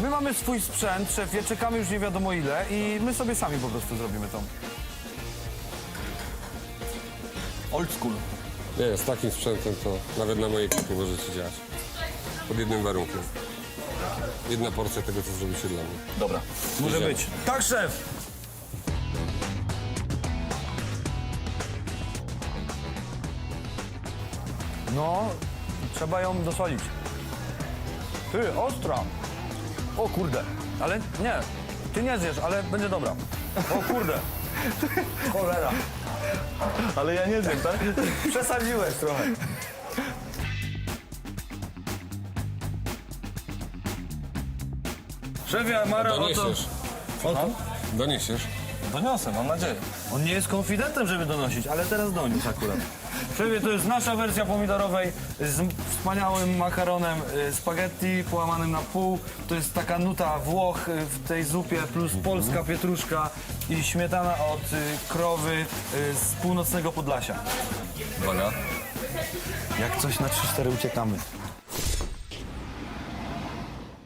My mamy swój sprzęt, szefie, czekamy już nie wiadomo ile i my sobie sami po prostu zrobimy to. Old school. Nie, z takim sprzętem to nawet na mojej kuchni możecie działać. Pod jednym warunkiem. Jedna porcja tego, co zrobicie dla mnie. Dobra, może Idziemy. być. Tak, szef! No, trzeba ją dosolić. Ty, ostra. O kurde, ale nie, ty nie zjesz, ale będzie dobra. O kurde. Cholera. Ale ja nie wiem, tak? Przesadziłeś trochę. Szefie, Mara, oto... Doniesiesz. oto. Doniesiesz. Doniosę, mam nadzieję. On nie jest konfidentem, żeby donosić, ale teraz doniósł akurat. Szefie, to jest nasza wersja pomidorowej z wspaniałym makaronem y, spaghetti połamanym na pół. To jest taka nuta Włoch y, w tej zupie, plus polska pietruszka i śmietana od y, krowy y, z północnego Podlasia. Uwaga. Jak coś na 3-4 uciekamy.